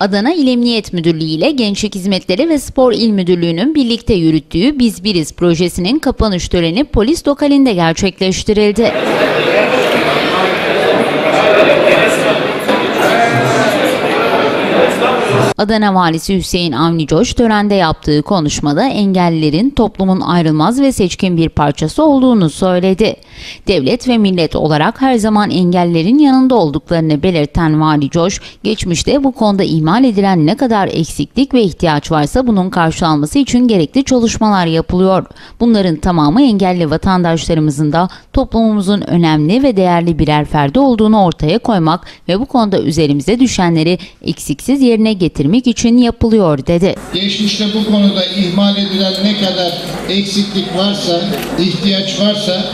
Adana İl Emniyet Müdürlüğü ile Gençlik Hizmetleri ve Spor İl Müdürlüğü'nün birlikte yürüttüğü Biz Biriz projesinin kapanış töreni polis lokalinde gerçekleştirildi. Adana Valisi Hüseyin Avni Coş törende yaptığı konuşmada engellilerin toplumun ayrılmaz ve seçkin bir parçası olduğunu söyledi. Devlet ve millet olarak her zaman engellilerin yanında olduklarını belirten Vali Coş, geçmişte bu konuda ihmal edilen ne kadar eksiklik ve ihtiyaç varsa bunun karşılanması için gerekli çalışmalar yapılıyor. Bunların tamamı engelli vatandaşlarımızın da toplumumuzun önemli ve değerli birer ferdi olduğunu ortaya koymak ve bu konuda üzerimize düşenleri eksiksiz yerine getirmek için yapılıyor dedi. Geçmişte bu konuda ihmal edilen ne kadar eksiklik varsa, ihtiyaç varsa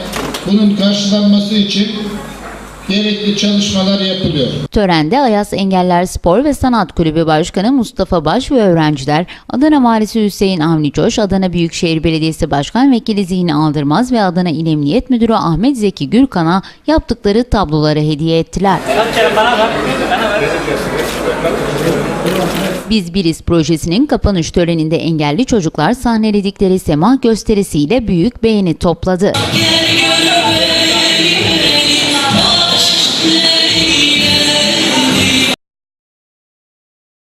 bunun karşılanması için gerekli çalışmalar yapılıyor. Törende Ayas Engeller Spor ve Sanat Kulübü Başkanı Mustafa Baş ve öğrenciler, Adana Valisi Hüseyin Avni Coş, Adana Büyükşehir Belediyesi Başkan Vekili Zihni Aldırmaz ve Adana İl Emniyet Müdürü Ahmet Zeki Gürkan'a yaptıkları tabloları hediye ettiler. Biz Biriz projesinin kapanış töreninde engelli çocuklar sahneledikleri sema gösterisiyle büyük beğeni topladı. Gel